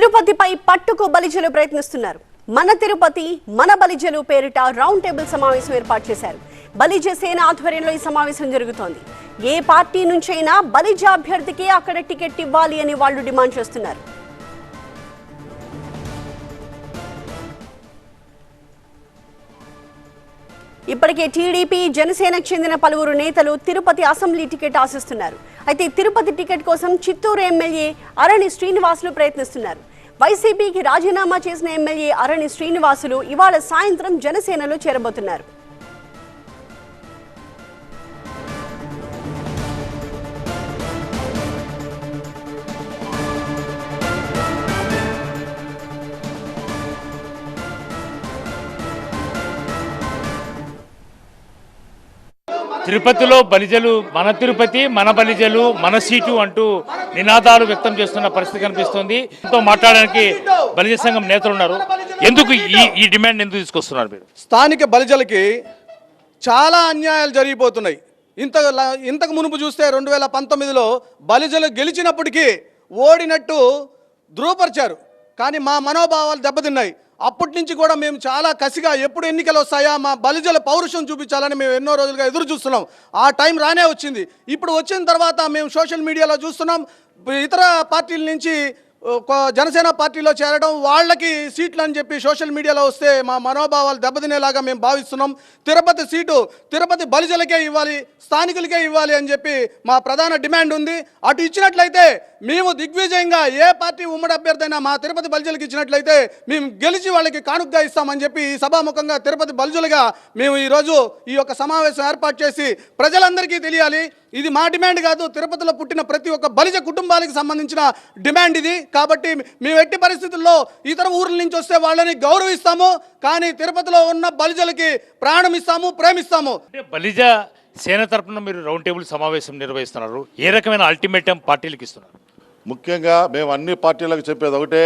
తిరుపతిపై పట్టుకు బలిజలు ప్రయత్నిస్తున్నారు. మన తిరుపతి మన బలిజలు పేరిట రౌండ్ టేబుల్ సమావేశం ఏర్పాటు చేశారు. బలిజ సేన ఆధ్వర్యంలో ఈ సమావేశం జరుగుతోంది. ఏ పార్టీ నుంచైనా బలిజ అభ్యర్థికే అక్కడ టికెట్ ఇవ్వాలి అని వాళ్ళు డిమాండ్ చేస్తున్నారు. ఇప్పటికే టీడీపీ జనసేనకు చెందిన పలువురు నేతలు తిరుపతి అసెంబ్లీ టికెట్ ఆశిస్తున్నారు. అయితే తిరుపతి టికెట్ కోసం చిత్తూరు ఎమ్మెల్యే అరణి శ్రీనివాసులు ప్రయత్నిస్తున్నారు. వైసీపీకి రాజీనామా చేసిన ఎమ్మెల్యే అరణి శ్రీనివాసులు ఇవాళ సాయంత్రం జనసేనలో చేరబోతున్నారు. తిరుపతిలో బలిజలు మన తిరుపతి మన బలిజలు మన సీటు అంటూ నినాదాలు వ్యక్తం చేస్తున్న పరిస్థితి కనిపిస్తుంది. ఎంతో మాట్లాడడానికి బలిజ సంఘం నేతలు ఉన్నారు. ఎందుకు ఈ ఈ డిమాండ్ ఎందుకు తీసుకొస్తున్నారు మీరు? స్థానిక బలిజలకి చాలా అన్యాయాలు జరిగిపోతున్నాయి. ఇంత ఇంతకు మునుపు చూస్తే రెండు వేల పంతొమ్మిదిలో బలిజలు గెలిచినప్పటికీ ఓడినట్టు ధృవపరిచారు. కానీ మా మనోభావాలు దెబ్బతిన్నాయి. అప్పటి నుంచి కూడా మేము చాలా కసిగా ఎప్పుడు ఎన్నికలు వస్తాయా మా బలిజల పౌరుషం చూపించాలని మేము ఎన్నో రోజులుగా ఎదురు చూస్తున్నాం. ఆ టైం రానే వచ్చింది. ఇప్పుడు వచ్చిన తర్వాత మేము సోషల్ మీడియాలో చూస్తున్నాం. ఇతర పార్టీల నుంచి జనసేన పార్టీలో చేరడం వాళ్ళకి సీట్లు అని చెప్పి సోషల్ మీడియాలో వస్తే మా మనోభావాలు దెబ్బతినేలాగా మేము భావిస్తున్నాం. తిరుపతి సీటు తిరుపతి బలిజలకే ఇవ్వాలి స్థానికులకే ఇవ్వాలి అని చెప్పి మా ప్రధాన డిమాండ్ ఉంది. అటు ఇచ్చినట్లయితే మేము దిగ్విజయంగా ఏ పార్టీ ఉమ్మడి అభ్యర్థైనా మా తిరుపతి బలిజలకు ఇచ్చినట్లయితే మేము గెలిచి వాళ్ళకి కానుకగా ఇస్తామని చెప్పి ఈ సభాముఖంగా తిరుపతి బలిజలుగా మేము ఈరోజు ఈ యొక్క సమావేశం ఏర్పాటు చేసి ప్రజలందరికీ తెలియాలి. ఇది మా డిమాండ్ కాదు. తిరుపతిలో పుట్టిన ప్రతి ఒక్క బలిజ కుటుంబాలకు సంబంధించిన డిమాండ్ ఇది. కాబట్టి మేము ఎట్టి పరిస్థితుల్లో ఇతర ఊర్ల నుంచి వస్తే వాళ్ళని గౌరవిస్తాము. కానీ తిరుపతిలో ఉన్న బలిజలకి ప్రాణం ఇస్తాము ప్రేమిస్తాము. బలిజ సేన తరపున మీరు రౌండ్ టేబుల్ సమావేశం నిర్వహిస్తున్నారు. ఏ రకమైన అల్టిమేటం పార్టీలకు ఇస్తున్నారు? ముఖ్యంగా మేము అన్ని పార్టీలకు చెప్పేది ఒకటే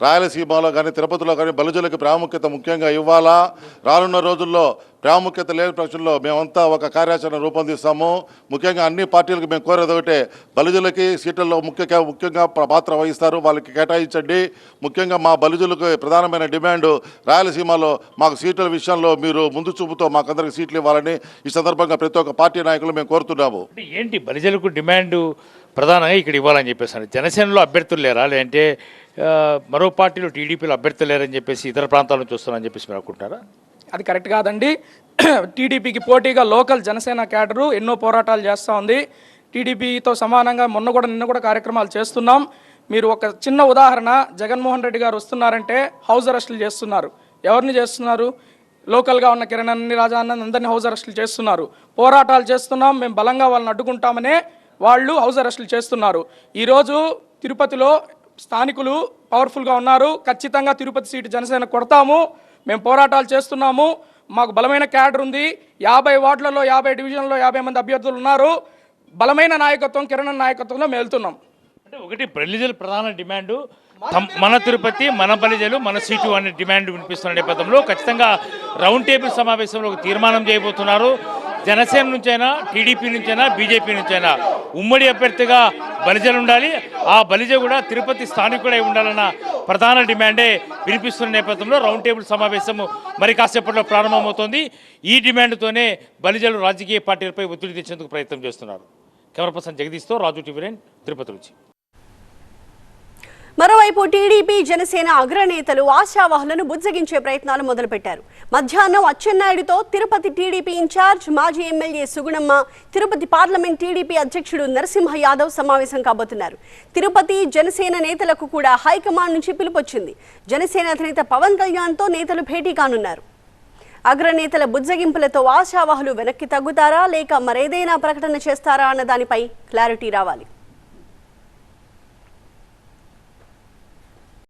రాయలసీమలో కానీ తిరుపతిలో కానీ బలుజులకు ప్రాముఖ్యత ముఖ్యంగా ఇవ్వాలా? రానున్న రోజుల్లో ప్రాముఖ్యత లేని పక్షంలో మేమంతా ఒక కార్యాచరణ రూపొందిస్తాము. ముఖ్యంగా అన్ని పార్టీలకు మేము కోరేది ఒకటే బలిజులకి సీట్లలో ముఖ్య ముఖ్యంగా పాత్ర వహిస్తారు. వాళ్ళకి కేటాయించండి. ముఖ్యంగా మా బలుజులకు ప్రధానమైన డిమాండ్ రాయలసీమలో మాకు సీట్ల విషయంలో మీరు ముందు చూపుతో మాకందరికి సీట్లు ఇవ్వాలని ఈ సందర్భంగా ప్రతి ఒక్క పార్టీ నాయకులు మేము కోరుతున్నాము. ఏంటి బలిజలకు డిమాండ్? ప్రధానంగా ఇక్కడ ఇవ్వాలని చెప్పేసి జనసేనలో అభ్యర్థులు లేరా? లేదంటే మరో పార్టీలో టీడీపీలో అభ్యర్థులు లేరని చెప్పేసి ఇతర ప్రాంతాల నుంచి వస్తున్నారని చెప్పేసి మీరు అనుకుంటారా అది కరెక్ట్ కాదండి. టీడీపీకి పోటీగా లోకల్ జనసేన క్యాడరు ఎన్నో పోరాటాలు చేస్తూ ఉంది. టీడీపీతో సమానంగా మొన్న కూడా నిన్న కూడా కార్యక్రమాలు చేస్తున్నాం. మీరు ఒక చిన్న ఉదాహరణ జగన్మోహన్ రెడ్డి గారు వస్తున్నారంటే హౌస్ అరెస్టులు చేస్తున్నారు. ఎవరిని చేస్తున్నారు? లోకల్గా ఉన్న కిరణ్ రాజానంద్ అందరినీ హౌస్ అరెస్టులు చేస్తున్నారు. పోరాటాలు చేస్తున్నాం మేము బలంగా వాళ్ళని అడ్డుకుంటామనే వాళ్ళు హౌస్ అరెస్టులు చేస్తున్నారు. ఈరోజు తిరుపతిలో స్థానికులు పవర్ఫుల్గా ఉన్నారు. ఖచ్చితంగా తిరుపతి సీటు జనసేన కొడతాము. మేము పోరాటాలు చేస్తున్నాము. మాకు బలమైన క్యాడర్ ఉంది. యాభై వార్డులలో యాభై డివిజన్లో యాభై మంది అభ్యర్థులు ఉన్నారు. బలమైన నాయకత్వం కిరణ్ నాయకత్వంలో మేము వెళ్తున్నాం. అంటే ఒకటి బలిజల ప్రధాన డిమాండ్. మన తిరుపతి మన బలిజలు మన సీటు అనే డిమాండ్ వినిపిస్తున్న నేపథ్యంలో ఖచ్చితంగా రౌండ్ టేబుల్ సమావేశంలో ఒక తీర్మానం చేయబోతున్నారు. జనసేన నుంచైనా టీడీపీ నుంచైనా బీజేపీ నుంచైనా ఉమ్మడి అభ్యర్థిగా బలిజలు ఉండాలి. ఆ బలిజ కూడా తిరుపతి స్థానికుడై ఉండాలన్న ప్రధాన డిమాండే వినిపిస్తున్న నేపథ్యంలో రౌండ్ టేబుల్ సమావేశం మరి కాసేపట్లో ప్రారంభమవుతోంది. ఈ డిమాండ్తోనే బలిజలు రాజకీయ పార్టీలపై ఒత్తిడి తెచ్చేందుకు ప్రయత్నం చేస్తున్నారు. కెమెరా పర్సన్ జగదీష్తో రాజు టీవీ తిరుపతి నుంచి. మరోవైపు టీడీపీ జనసేన అగ్రనేతలు ఆశావాహులను బుజ్జగించే ప్రయత్నాలు మొదలుపెట్టారు. మధ్యాహ్నం అచ్చెన్నాయుడుతో తిరుపతి టీడీపీ ఇన్ఛార్జ్ మాజీ MLA Sugunamma Tirupati parliament TDP అధ్యక్షుడు నరసింహ యాదవ్ సమావేశం కాబోతున్నారు. తిరుపతి జనసేన నేతలకు కూడా హైకమాండ్ నుంచి పిలుపొచ్చింది. జనసేన అధినేత పవన్ కళ్యాణ్తో నేతలు భేటీ కానున్నారు. అగ్రనేతల బుజ్జగింపులతో ఆశావాహులు వెనక్కి తగ్గుతారా లేక మరేదైనా ప్రకటన చేస్తారా అన్న దానిపై క్లారిటీ రావాలి.